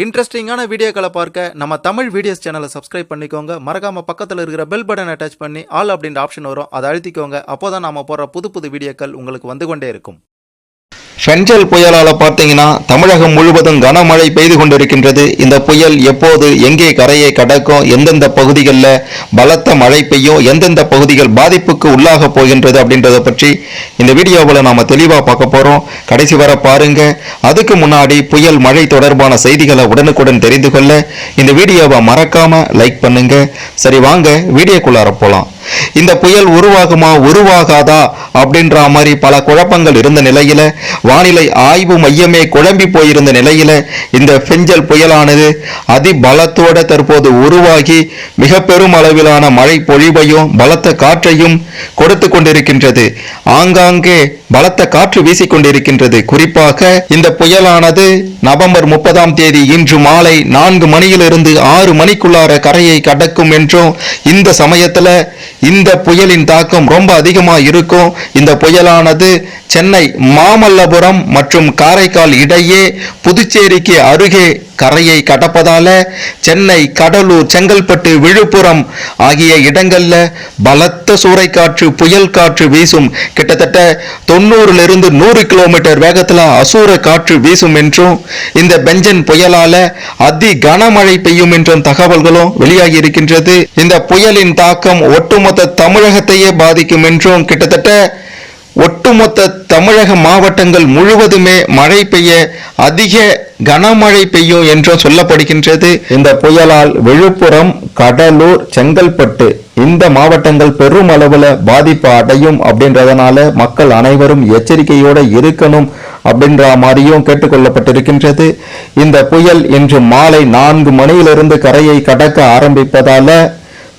இன்ட்ரெஸ்டிங்கான வீடியோக்களை பார்க்க நம்ம தமிழ் வீடியோஸ் சேனலை சப்ஸ்கிரைப் பண்ணிக்கோங்க. மறக்காம பக்கத்தில் இருக்கிற பெல் பட்டன் அட்டாச் பண்ணி ஆல் அப்படின்ற ஆப்ஷன் வரும். அதை அழுத்திக்கோங்க. அப்போதான் நாம போடுற புது புது வீடியோக்கள் உங்களுக்கு வந்து கொண்டே இருக்கும். ஃபென்ஜல் புயலால் பார்த்தீங்கன்னா தமிழகம் முழுவதும் கனமழை பெய்து கொண்டிருக்கின்றது. இந்த புயல் எப்போது எங்கே கரையை கடக்கும் எந்தெந்த பகுதிகளில் பலத்த மழை பெய்யும் எந்தெந்த பகுதிகள் பாதிப்புக்கு உள்ளாக போகின்றது அப்படின்றத பற்றி இந்த வீடியோவில் நாம் தெளிவாக பார்க்க போகிறோம் கடைசி வர பாருங்க. அதுக்கு முன்னாடி புயல் மழை தொடர்பான செய்திகளை உடனுக்குடன் தெரிந்து கொள்ள இந்த வீடியோவை மறக்காமல் லைக் பண்ணுங்க. சரி வாங்க வீடியோக்குள்ளார போகலாம் இந்த புயல் உருவாகுமா உருவாகாதா? அப்படின்ற மாதிரி பல குழப்பங்கள் இருந்த நிலையில வானிலை ஆய்வு மையமே குழம்பி போயிருந்த நிலையில இந்த பெஞ்சல் புயலானது அதிபலத்தோட தற்போது உருவாகி மிக பெரும் அளவிலான மழை பொழிவையும் பலத்த காற்றையும் கொடுத்து கொண்டிருக்கின்றது. ஆங்காங்கே பலத்த காற்று வீசிக்கொண்டிருக்கின்றது குறிப்பாக இந்த புயலானது நவம்பர் முப்பதாம் தேதி இன்று மாலை நான்கு மணியிலிருந்து ஆறு மணிக்குள்ளார கரையை கடக்கும் என்றும் இந்த சமயத்துல இந்த புயலின் தாக்கம் ரொம்ப அதிகமாக இருக்கும். இந்த புயலானது சென்னை மாமல்லபுரம் மற்றும் காரைக்கால் இடையே புதுச்சேரிக்கு அருகே கரையை கடப்பதால சென்னை கடலூர் செங்கல்பட்டு விழுப்புரம் ஆகிய இடங்கள்ல பலத்த சூறைக்காற்று புயல் காற்று வீசும். கிட்டத்தட்ட தொண்ணூறுல இருந்து நூறு கிலோமீட்டர் வேகத்தில் அசூர காற்று வீசும் என்றும் இந்த பெஞ்சன் புயலால அதி கனமழை பெய்யும் என்றும் தகவல்களும் வெளியாகி இருக்கின்றது. இந்த புயலின் தாக்கம் ஒட்டுமொத்த தமிழகத்தையே பாதிக்கும் என்றும் கிட்டத்தட்ட ஒட்டுமொத்த தமிழக மாவட்டங்கள் முழுவதுமே மழை பெய்ய அதிக கனமழை பெய்யும் என்றும் சொல்லப்படுகின்றது. இந்த புயலால் விழுப்புரம் கடலூர் செங்கல்பட்டு இந்த மாவட்டங்கள் பெரும் அளவில் பாதிப்பு அடையும் அப்படின்றதுனால மக்கள் அனைவரும் எச்சரிக்கையோடு இருக்கணும் அப்படின்ற மாதிரியும் கேட்டுக்கொள்ளப்பட்டிருக்கின்றது. இந்த புயல் இன்று மாலை நான்கு மணியிலிருந்து கரையை கடக்க ஆரம்பிப்பதால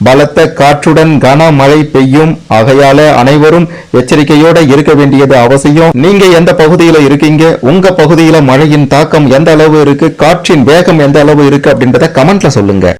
பலத்த காற்றுடன் கனமழை பெய்யும். ஆகையால அனைவரும் எச்சரிக்கையோட இருக்க வேண்டியது அவசியம். நீங்க எந்த பகுதியில இருக்கீங்க? உங்க பகுதியில மழையின் தாக்கம் எந்த அளவு இருக்கு? காற்றின் வேகம் எந்த அளவு இருக்கு? அப்படின்றத கமெண்ட்ல சொல்லுங்க.